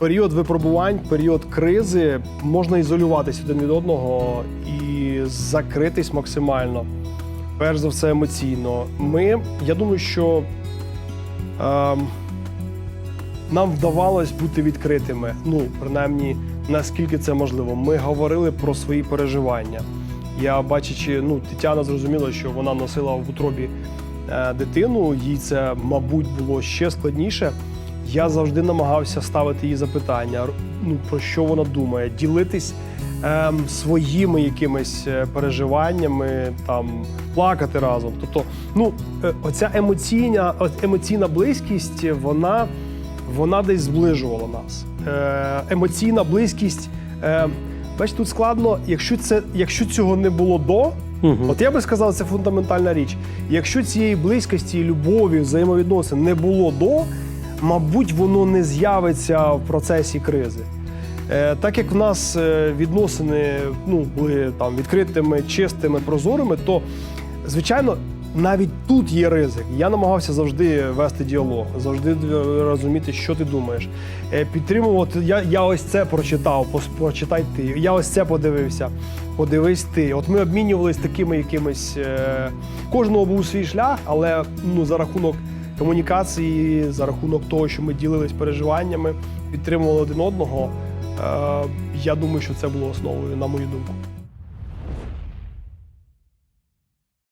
період випробувань, період кризи можна ізолюватись один від одного і закритись максимально. Перш за все, емоційно. Ми, я думаю, що ем, нам вдавалось бути відкритими. Ну, принаймні, наскільки це можливо. Ми говорили про свої переживання. Я бачачи, ну, Тетяна зрозуміла, що вона носила в утробі е, дитину, їй це, мабуть, було ще складніше. Я завжди намагався ставити їй запитання, ну, про що вона думає, ділитись ем, своїми якимись е, переживаннями, там, плакати разом. Тобто, ну, е, оця емоційна, емоційна близькість, вона, вона десь зближувала нас. Е, емоційна близькість. Е, Бач, тут складно, якщо це, якщо цього не було до, от я би сказав, це фундаментальна річ. Якщо цієї близькості, любові, взаємовідносин не було до, мабуть, воно не з'явиться в процесі кризи. Е, так як в нас е, відносини ну, були там відкритими, чистими, прозорими, то звичайно. Навіть тут є ризик. Я намагався завжди вести діалог, завжди розуміти, що ти думаєш. Е, Підтримувати. Я, я ось це прочитав, прочитай ти. Я ось це подивився. Подивись ти. От ми обмінювались такими якимись. Кожного був свій шлях, але ну, за рахунок комунікації, за рахунок того, що ми ділились переживаннями, підтримували один одного. Е... Я думаю, що це було основою, на мою думку.